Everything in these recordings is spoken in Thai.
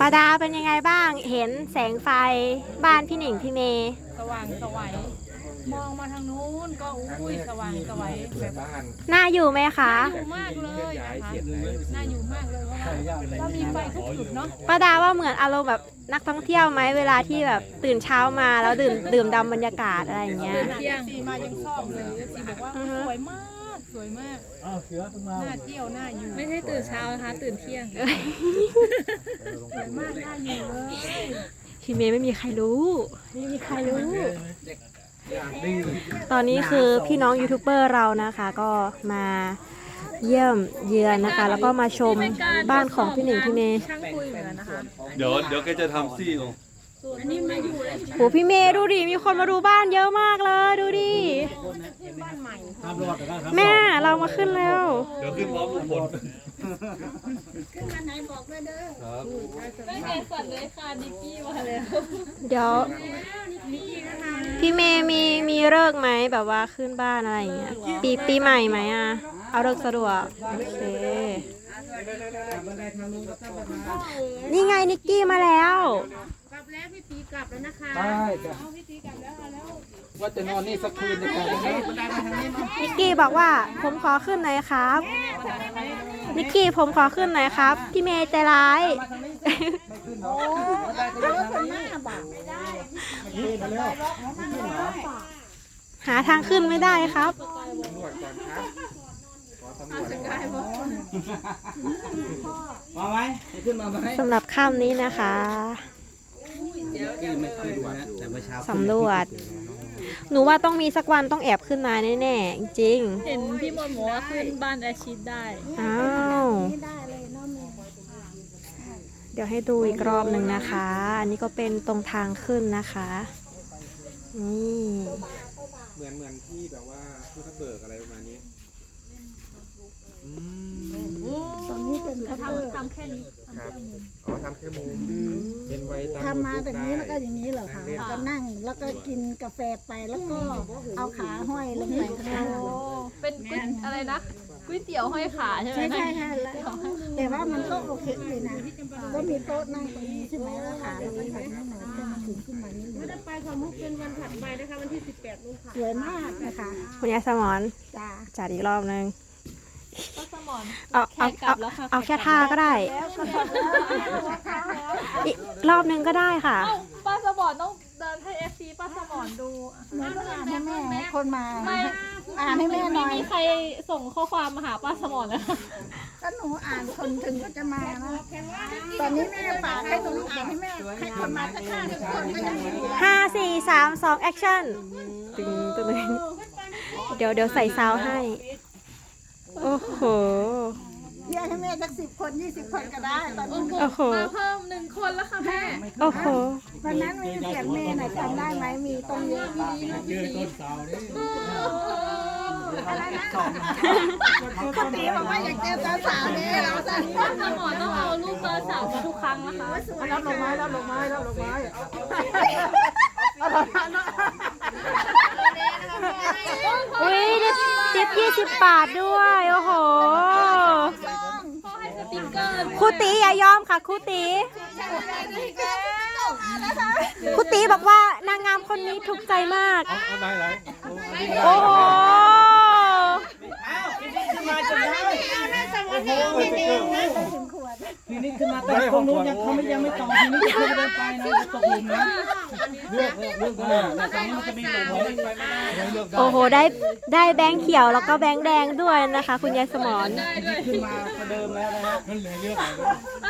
ปาดาเป็นยังไงบ้าง เห็นแสงไฟบ้านพี่หนิงพี่เมย์สว่างสวัยมองมาทางนู้นก็อุ้ยสว่างสวัยแบบน่าอยู่ไหมคะอยู่มากเลยนะคะน่าอยู่มากเลยเพราะว่าเรามีไฟทุกจุดเนาะปาดาว่าเหมือนอารมณ์แบบนักท่องเที่ยวไหมเวลาที่แบบตื่นเช้ามาแล้วดื่มดื่มดำบรรยากาศอะไรอย่างเงี้ยเที่ยงซีมายังชอบเลยซีบอกว่าอือฮึสวยมาก สวยมาก อ้าวเสือต้องมาน่าเที่ยวน่าอยู่ไม่ใช่ตื่นเช้านะคะ ตื่นเที่ยง สวยมากน่าอยู่เลยพี่เมย์ไม่มีใครรู้ ไม่มีใครรู้อย่างดีตอนนี้คือพี่น้องยูทูบเบอร์เรานะคะก็มาเยี่ยมเยือนนะคะ แล้วก็มาชมบ้านของพี่หนิงพี่เมย์ช่างคุยเหมือนกันนะคะเดี๋ยวเดี๋ยวแกจะทำซี่ลง โหพี่เมย์ดูดิมีคนมาดูบ้านเยอะมากเลยดูดิทำรอดแต่ก็ครับแม่เรามาขึ้นแล้ว เดี๋ยวขึ้นพร้อมลุงพลไม่เกสันเลยค่ะนิกกี้มาแล้วเดี๋ยวพี่เมย์มีมีเลิกษ์ไหมแบบว่าขึ้นบ้านอะไรอย่างเงี้ยปีปีใหม่ไหมอะ เอาเลิกษ์สะดวกโอเคนี่ไงนิกกี้มาแล้ว พี่ตีกลับแล้วนะคะใช่จ้ะพี่ตีกลับแล้วเอาแล้วว่าจะนอนนี่สักคืนจะกลันะมันได้มนี่นิกกี้บอกว่าผมขอขึ้นหน่อยครับ นิกกี้ผมขอขึ้นหน่อยครับ พี่เมย์ใจร้ายหาทางขึ้นไม่ได้ครับ ตำรรับข้ามสำหรับค่ำนี้นะคะ ที่ไม่ขึ้นนะแต่เมื่อเช้าสำรวจ หนูว่าต้องมีสักวันต้องแอบขึ้นมาแน่ๆจริงเห็นพี่มนต์บอกว่าขึ้นบ้านอาชีพได้ ๆอ้าวเดี๋ยวให้ดูอีกรอบหนึ่งนะคะ อันนี้ก็เป็นตรงทางขึ้นนะคะ นี่ เหมือนเหมือนที่แบบว่าภูทับเบิกอะไรประมาณนี้ทำทำแค่นี้ ครับอ๋อทำแค่มุม เป็นไว้ตามทำมาแบบนี้รูแล้วก็ปอย่างนี้เหรอคะก็นั่งแล้วก็กินกาแฟไปแล้วก็เอาขาห้อยลงไปข้างล่าง เป็นก๋วยอะไรนะก๋วยเตี๋ยวห้อยขาใช่ไหมใช่ใช่ใช่แล้วแต่ว่ามันก็โอเคเลยนะ ก็มีโต๊ะนั่งตรงนี้ใช่ไหมแล้วขาเราก็หันให้หน่อยจะมาถึงขึ้นมานี่เลยไปของมุกเป็นวันถัดไปนะคะวันที่ 18ลูกค่ะสวยมากนะคะคุณยายสมอนจ้า จัดอีกรอบหนึง ป้าสมอนเอาเอาแขกกลัเอาบแล้วค่ะเอาแค่ท่าก็ได้ อีกรอบหนึงก็ได้ค่ะ เอ้าป้าสมอนต้องเดินให้เอฟซีป้าสมอนดูหนูก็อ่านให้แม่ให้คนมา ไม่อ่านให้แม่หน่ไม่อยมีใครส่งข้อความมาหาป้าสมอนเลยก็หนูอ่านคนถึงก็จะมานะตอนนี้แม่ฝากให้หนูอ่านให้แม่ให้คนมาสักห้าสิบคนก็ยังดี ห้าสี่สามสองแอคชั่นตึงตึงตึงเดี๋ยวเดี๋ยวใส่ซาวให้ โอ้โหเรียกให้แม่สักสิบคนยี่สิบคนก็ได้ตอนนี้โอ้โหมาเพิ่มหนึ่งคนแล้วค่ะแม่โอ้โหวันนั้นมีเสียงเมย์หน่อยจำได้ไหมมีตรงนี้มีนี้เจอต้นเสานี่อะไรนะเขาตีบอกว่าอยากเจอสาวๆเนี่ยเราสั่งป้าสมอนต้องเอารูปเบอร์สาวมาทุกครั้งนะคะรับดอกไม้รับดอกไม้รับดอกไม้อุ้ ดิบดิบยี่สิบบาทด้วย โอ้โหพ่อให้สติ๊กเกอร์ครูตีอย่ายอมค่ะครูตีครูตีบอกว่านางงามคนนี้ถูกใจมาก เอาไหนไหนโอ้โหขึ้นมาจนได้ที นี้ขึ้นมาแต่ตรงนู้นยังเขาไม่ยังไม่ต่อทีนี้เขาไม่ได้ไปนะจะตกหลุมนะเลือกเลือกเลือกเลยแต่ตรงนี้มันจะมีหลุมไว้ไปไม่ได้เลือกได้โอ้โหได้ได้แบงค์เขียวแล้วก็แบงค์แดงด้วยนะคะ คุณยายสมอนได้ด้วยขึ้นมาประเดิมแล้วนะฮะนั่นเลยเลือกป้าสมอน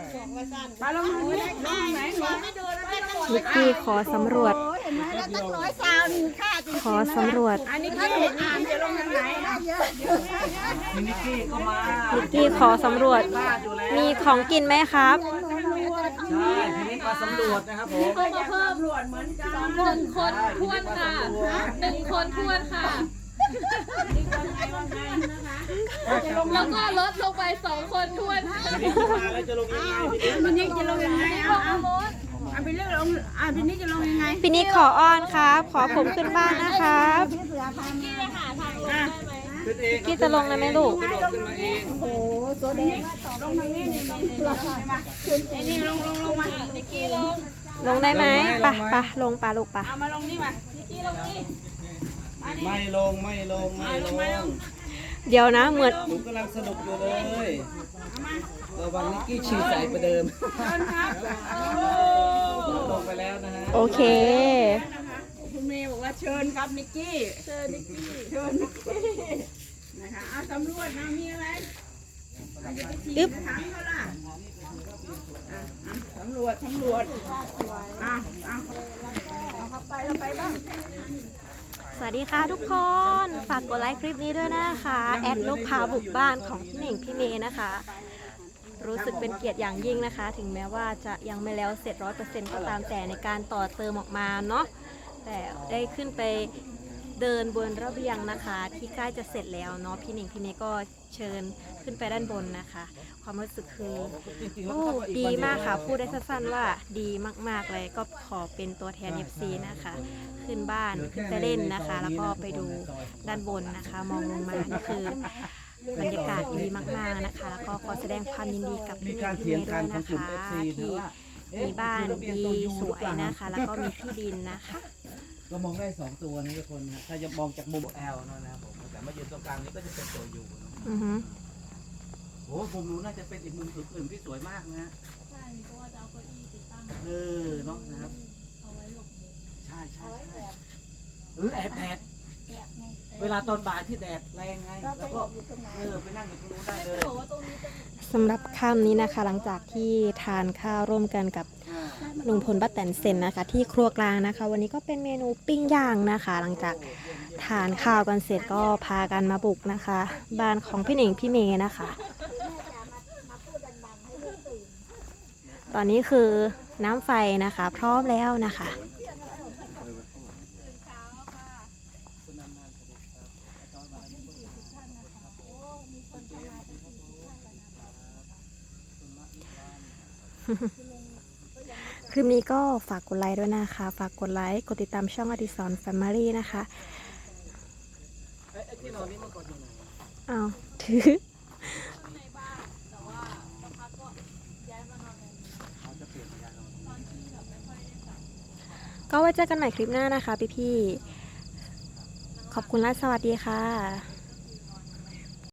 มาลงทางนี้ลงไหนหนูนิกกี้ขอสำรวจโอ้เห็นไหมแล้วตั้งร้อยซาวนี่ค่าจริงขอสำรวจ อันนี้ถ้าหนูอ่านจะลงทางไหนเยอะมินิกี้เข้ามานิกกี้ขอสำรวจ มีของกินไหมครับหนูรู้ว่าใช่พี่นิดมาสำรวจนะครับผมเขามาเพิ่มตำรวจเหมือนกันหนึ่งคนทวนค่ะหนึ่งคนทวนค่ะ แล้วก็ลดลงไปสองคนทวนพี่นิดมาแล้วจะลงยังไงพี่นิดพี่นิกจะลงยังไงเอาเอาเอาไปเลือกลงอ่าพี่นิกจะลงยังไงพี่นิกขออ้อนครับ ขอผมขึ้นบ้านนะครับพี่เสือพามาขึ้นเองพี่จะลงนะแม่ลูกกระโดดขึ้นมาเองโอ้โหตัวแดงลงทางนี้นี่นี่ลงใช่ไหมไอ้นี่ลงลงลงมานิกกี้ลงลงได้ไหมไปะปะลงปะลูกปะเอามาลงนี่มานิกกี้ลงนี่ไม่ลงไม่ลงไม่ลง เดี๋ยวนะเหมือนหนูกำลังสนุกอยู่เลยระวังนิกกี้ฉี่ใส่ประเดิมเชิญครับลงไปแล้วนะฮะโอเค คุณเมย์บอกว่าเชิญครับนิกกี้ เชิญนิกกี้ เชิญนิกกี้นะคะเอาตำรวจนะมีอะไรอึ๊บถามเขาล่ะอะอะตำรวจตำรวจอะอะเอาเข้าไปเราไปบ้าง สวัสดีค่ะทุกคน ฝากกดไลค์คลิปนี้ด้วยนะคะ แอดลูกพาบุกบ้านของพี่เหน่งพี่เมย์นะคะ รู้สึกเป็นเกียรติอย่างยิ่งนะคะ ถึงแม้ว่าจะยังไม่แล้วเสร็จร้อยเปอร์เซ็นต์ก็ตามแต่ในการต่อเติมออกมาเนาะแต่ได้ขึ้นไป เดินบนระเบียงนะคะ ที่ใกล้จะเสร็จแล้วเนาะพี่หน่งพี่เมก็เชิญขึ้นไปด้านบนนะคะ ความรู้สึกคือโอ้ดีมากค่ะ พูดได้สั้นๆว่าดีมากๆเลยก็ขอเป็นตัวแทน FC นะคะ ขึ้นบ้านขึ้นไปเล่นนะคะ แล้วก็ไปดูด้านบนนะคะ มองลงมานี่คือบรรยากาศดีมากๆนะคะ แล้วก็ขอแสดงความยินดีกับพี่พี่เมย์ด้วยนะคะที่มีบ้านดีสวยนะคะ แล้วก็มีที่ดินนะคะ ก็มองได้สองตัวนะทุกคนนะถ้าจะมองจากมุมแอลนะครับผมแต่มายืนตรงกลางนี้ก็จะเป็นตัวยูนะอือฮึโอ้ผมรู้น่าจะเป็นอีกมุมอื่นๆที่สวยมากนะฮะใช่เพราะว่าจะเอาเก้าอี้ติดตั้งเออเนาะนะครับใช่ใช่ใช่เออแอบแดด เวลาตอนบ่ายที่แดดแรงไงแล้วก็เออไปนั่งอยู่ตรงนู้นได้เลยสำหรับค่ำนี้นะคะ หลังจากที่ทานข้าวร่วมกันกับอ่าลุงพลป้าแตนเซนนะคะ ที่ครัวกลางนะคะ วันนี้ก็เป็นเมนูปิ้งย่างนะคะ หลังจากทานข้าวกันเสร็จก็พากันมาบุกนะคะ บ้านของพี่เหน่งพี่เมย์นะคะ ตอนนี้คือน้ำไฟนะคะ พร้อมแล้วนะคะ คลิปนี้ก็ฝากกดไลค์ด้วยนะคะ ฝากกดไลค์กดติดตามช่องอดิสรแฟมิลี่นะคะไอ้ไอ้ที่นอนนี่มันกดยังไงอ้าวถือก็ไว้เจอกันใหม่คลิปหน้านะคะพี่ๆขอบคุณและสวัสดีค่ะ